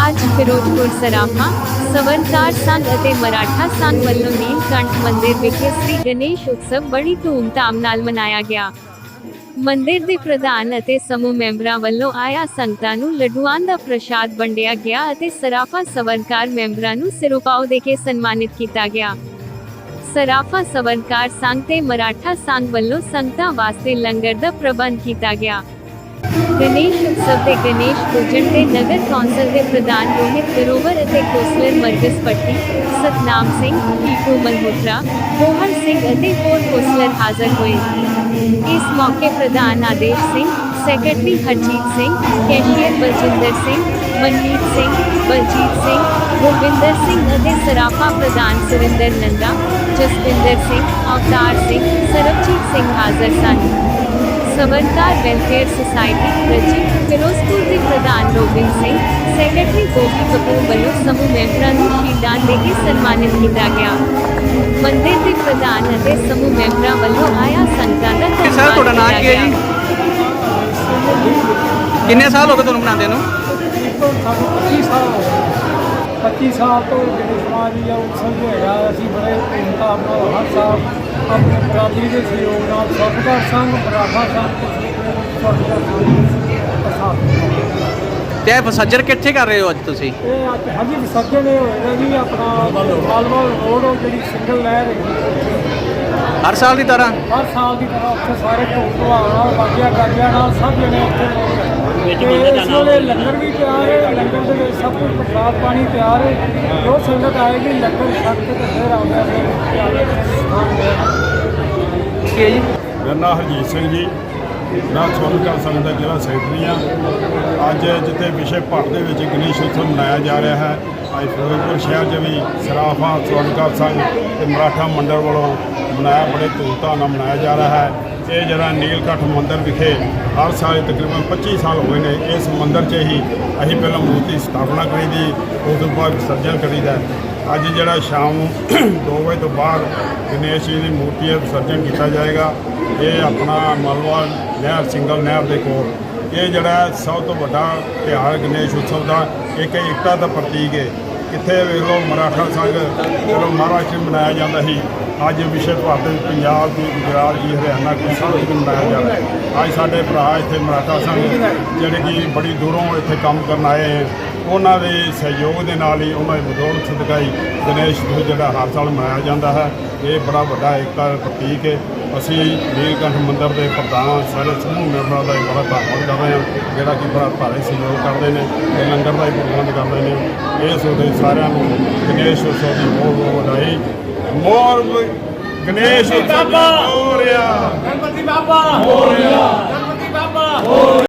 ਅੱਜ ਫਿਰੋਜ਼ਪੁਰ ਸਰਾਫਾ ਸਵਰਨਕਾਰ ਸੰਘ ਅਤੇ ਮਰਾਠਾ ਸੰਘ ਵੱਲੋਂ ਨੀਲਕੰਠ ਮੰਦਿਰ ਵਿਖੇ ਸ੍ਰੀ ਗਣੇਸ਼ ਉਤਸਵ ਬੜੀ ਧੂਮਧਾਮ ਨਾਲ ਮਨਾਇਆ ਗਿਆ ਮੰਦਿਰ ਦੇ ਪ੍ਰਧਾਨ ਅਤੇ ਸਮੂਹ ਮੈਂਬਰਾਂ ਵੱਲੋਂ ਆਇਆ ਸੰਗਤਾਂ ਨੂੰ ਲੱਡੂਆਂ ਦਾ ਪ੍ਰਸ਼ਾਦ ਵੰਡਿਆ ਗਿਆ ਅਤੇ ਸਰਾਫਾ ਸਵਰਨਕਾਰ ਮੈਂਬਰਾਂ ਨੂੰ ਸਿਰੋਪਾਓ ਦੇ ਕੇ ਸਨਮਾਨਿਤ ਕੀਤਾ ਗਿਆ ਸਰਾਫਾ ਸਵਰਨਕਾਰ ਸੰਘ ਤੇ ਮਰਾਠਾ ਸੰਘ ਵੱਲੋਂ ਸੰਗਤਾਂ ਵਾਸਤੇ ਲੰਗਰ ਦਾ ਪ੍ਰਬੰਧ ਕੀਤਾ ਗਿਆ ਗਣੇਸ਼ ਉਤਸਵ ਦੇ ਗਣੇਸ਼ ਪੂਜਨ ਤੇ ਨਗਰ ਕੌਂਸਲ ਦੇ ਪ੍ਰਧਾਨ ਰੋਹਿਤ ਗਰੋਵਰ ਅਤੇ ਕੌਂਸਲਰ ਮਰਕਸ ਪੱਟੀ ਸਤਨਾਮ ਸਿੰਘ ਈਕੂ ਮਲਹੋਤਰਾ ਮੋਹਨ ਸਿੰਘ ਅਤੇ ਹੋਰ ਕੌਂਸਲਰ ਹਾਜ਼ਰ ਹੋਏ ਇਸ ਮੌਕੇ ਪ੍ਰਧਾਨ ਆਦੇਸ਼ ਸਿੰਘ ਸੈਕਟਰੀ ਹਰਜੀਤ ਸਿੰਘ ਕੈਸ਼ੀਅਰ ਬਲਜਿੰਦਰ ਸਿੰਘ ਮਨਮੀਤ ਸਿੰਘ ਬਲਜੀਤ ਸਿੰਘ ਗੁਰਵਿੰਦਰ ਸਿੰਘ ਅਤੇ ਸਰਾਫਾ ਪ੍ਰਧਾਨ ਸੁਰਿੰਦਰ ਨੰਦਾ ਜਸਵਿੰਦਰ ਸਿੰਘ ਅਵਤਾਰ ਸਿੰਘ ਸਰਬਜੀਤ ਸਿੰਘ ਹਾਜ਼ਰ ਸਨ ਸਵਰਨਕਾਰ ਵੈਲਫੇਅਰ ਸੁਸਾਇਟੀ ਰਜੀ ਫਿਰੋਜ਼ਪੁਰ ਦੇ ਪ੍ਰਧਾਨ ਰੋਬਿਨ ਸਿੰਘ ਸੈਕਟਰੀ ਗੋਪੀ ਕਪੂਰ ਵੱਲੋਂ ਸਮੂਹ ਮੈਂਬਰਾਂ ਨੂੰ ਸ਼ੀਲਦਾਂ ਦੇ ਕੇ ਸਨਮਾਨਿਤ ਕੀਤਾ ਗਿਆ। ਮੰਦਿਰ ਦੇ ਪ੍ਰਧਾਨ ਅਤੇ ਸਮੂਹ ਮੈਂਬਰਾਂ ਵੱਲੋਂ ਆਇਆ ਸੰਗਤਾਂ ਦਾ ਕਿ ਸਰ ਤੁਹਾਡਾ ਨਾਂ ਕੀ ਹੈ ਜੀ? ਕਿੰਨੇ ਸਾਲ ਹੋ ਗਏ ਤੁਹਾਨੂੰ ਬਣਾਉਂਦੇ ਨੂੰ? ਤੋਂ ਸਾਨੂੰ 25 ਸਾਲ ਹੋ ਗਏ। 25 ਸਾਲ ਤੋਂ ਜਿਹੜੇ ਸਮਾਜ ਦੀ ਉਤਸਵ ਜੋ ਹੈਗਾ। ਅਸੀਂ ਬੜੇ ਧੂਮਧਾਮ ਨਾਲ ਹਰ ਸਾਲ ਆਪਣੇ ਬਰਾਦਰੀ ਦੇ ਸਹਿਯੋਗ ਨਾਲ ਸਤਿਕਾਰ ਸੰਘ ਬਰਾਬਰ ਸੰਘ ਸਤਿਕਾਰ ਸੰਘ ਤੇ ਵਿਸਰਜਨ ਕਿੱਥੇ ਕਰ ਰਹੇ ਹੋ ਅੱਜ ਤੁਸੀਂ? ਇਹ ਅੱਜ ਹਾਂਜੀ ਵਿਸਰਜਨ ਇਹ ਹੋਏਗਾ ਜੀ ਆਪਣਾ ਮਾਲਵਾਲ ਰੋਡ ਉਹ ਜਿਹੜੀ ਸਿੰਗਲ ਲਹਿਰ ਹੈਗੀ ਹਰ ਸਾਲ ਦੀ ਤਰ੍ਹਾਂ? ਹਰ ਸਾਲ ਦੀ ਤਰ੍ਹਾਂ ਉੱਥੇ ਸਾਰੇ ਢੋਲ ਨਾਲ ਬਾਜਿਆ ਗਾਜਿਆਂ ਨਾਲ ਸਭ ਜਣੇ ਉੱਥੇ ਤੇ ਇਸ ਵੇਲੇ ਲੰਗਰ ਵੀ ਤਿਆਰ ਹੈ ਲੰਗਰ ਦੇ ਵਿੱਚ ਸਭ ਕੁਝ ਪ੍ਰਸਾਦ ਪਾਣੀ ਤਿਆਰ ਹੈ। ਜੋ ਸੰਗਤ ਆਏਗੀ ਲੰਗਰ ਛਕ ਕੇ ਤੇ ਫਿਰ ਆਉਂਦਾ ਹੈ ਜੀ? ਮੇਰਾ ਨਾਮ ਹਰਜੀਤ ਸਿੰਘ ਜੀ। ਮੈਂ ਸਵਰਨਕਾਰ ਸੰਘ ਦਾ ਜ਼ਿਲ੍ਹਾ ਸੈਕਟਰੀ ਹਾਂ। ਅੱਜ ਜਿੱਥੇ ਵਿਸ਼ੇ ਭਾਰਤ ਦੇ ਵਿੱਚ ਗਣੇਸ਼ ਉਤਸਵ ਮਨਾਇਆ ਜਾ ਰਿਹਾ ਹੈ ਅੱਜ ਫਿਰੋਜ਼ਪੁਰ ਸ਼ਹਿਰ 'ਚ ਵੀ ਸਰਾਫਾ ਸਵਰਨਕਾਰ ਸੰਘ ਤੇ ਮਰਾਠਾ ਮੰਡਲ ਵੱਲੋਂ ਮਨਾਇਆ ਬੜੇ ਧੂਮਧਾਮ ਨਾਲ ਮਨਾਇਆ ਜਾ ਰਿਹਾ ਹੈ। ਇਹ ਜਿਹੜਾ ਨੀਲਕੰਠ ਮੰਦਿਰ ਵਿਖੇ ਹਰ ਸਾਲ ਤਕਰੀਬਨ 25 ਸਾਲ ਹੋਏ ਨੇ, ਇਸ ਮੰਦਿਰ 'ਚ ਹੀ ਅਸੀਂ ਪਹਿਲਾਂ ਮੂਰਤੀ ਸਥਾਪਨਾ ਕਰੀ ਦੀ, ਉਸ ਤੋਂ ਬਾਅਦ ਵਿਸਰਜਨ ਕਰੀਦਾ ਅੱਜ ਜਿਹੜਾ ਸ਼ਾਮ ਨੂੰ 2 ਵਜੇ ਤੋਂ ਬਾਅਦ ਗਣੇਸ਼ ਜੀ ਦੀ ਮੂਰਤੀ ਦਾ ਵਿਸਰਜਨ ਕੀਤਾ ਜਾਏਗਾ। ਇਹ ਆਪਣਾ ਮਲਵਾ ਨਹਿਰ, ਸਿੰਗਲ ਨਹਿਰ ਦੇ ਕੋਲ। ਇਹ ਜਿਹੜਾ ਸਭ ਤੋਂ ਵੱਡਾ ਤਿਉਹਾਰ ਗਣੇਸ਼ ਉਤਸਵ ਦਾ, ਇੱਕ ਏਕਤਾ ਦਾ ਪ੍ਰਤੀਕ ਹੈ। ਕਿੱਥੇ ਵੇਖ ਲਓ, ਮਰਾਠਾ ਸੰਘ ਚਲੋ ਮਹਾਰਾਸ਼ਟਰ ਮਨਾਇਆ ਜਾਂਦਾ ਸੀ ਅੱਜ ਵਿਸ਼ਵ ਭਰ ਦੇ ਪੰਜਾਬ ਦੀ ਗੁਜਰਾਤ ਦੀ ਹਰਿਆਣਾ ਦੀ ਸਭ ਨੂੰ ਮਨਾਇਆ ਜਾ ਰਿਹਾ ਹੈ। ਅੱਜ ਸਾਡੇ ਭਰਾ ਇੱਥੇ ਮਰਾਠਾ ਸੰਘ, ਜਿਹੜੇ ਕਿ ਬੜੀ ਦੂਰੋਂ ਇੱਥੇ ਕੰਮ ਕਰਨ ਆਏ ਹੈ, ਉਹਨਾਂ ਦੇ ਸਹਿਯੋਗ ਦੇ ਨਾਲ ਹੀ ਉਹਨਾਂ ਦੀ ਬਦੌਲਤ ਸਦਕਾਈ ਗਣੇਸ਼ ਉਤਸਵ ਜਿਹੜਾ ਹਰ ਸਾਲ ਮਨਾਇਆ ਜਾਂਦਾ ਹੈ। ਇਹ ਬੜਾ ਵੱਡਾ ਏਕਤਾ ਪ੍ਰਤੀਕ ਹੈ। ਅਸੀਂ ਨੀਲਕੰਠ ਮੰਦਿਰ ਦੇ ਪ੍ਰਧਾਨ ਸਾਰੇ ਸਮੂਹ ਮੈਂਬਰਾਂ ਦਾ ਵੀ ਬੜਾ ਧੰਨਵਾਦ ਕਰ ਰਹੇ ਹਾਂ, ਜਿਹੜਾ ਕਿ ਬੜਾ ਭਾਰੀ ਸਹਿਯੋਗ ਕਰਦੇ ਨੇ ਤੇ ਲੰਗਰ ਦਾ ਵੀ ਪ੍ਰਬੰਧ ਕਰਦੇ ਨੇ। ਇਸ ਉਹਦੇ ਸਾਰਿਆਂ ਨੂੰ ਗਣੇਸ਼ ਉਤਸਵ ਦੀ ਬਹੁਤ ਬਹੁਤ ਵਧਾਈ। ਮੋਰ ਗਣੇਸ਼ ਬਾਬਾ ਮੋਰਿਆ ਗਣਪਤੀ ਬਾਬਾ ਮੋਰਿਆ ਗਣਪਤੀ ਬਾਬਾ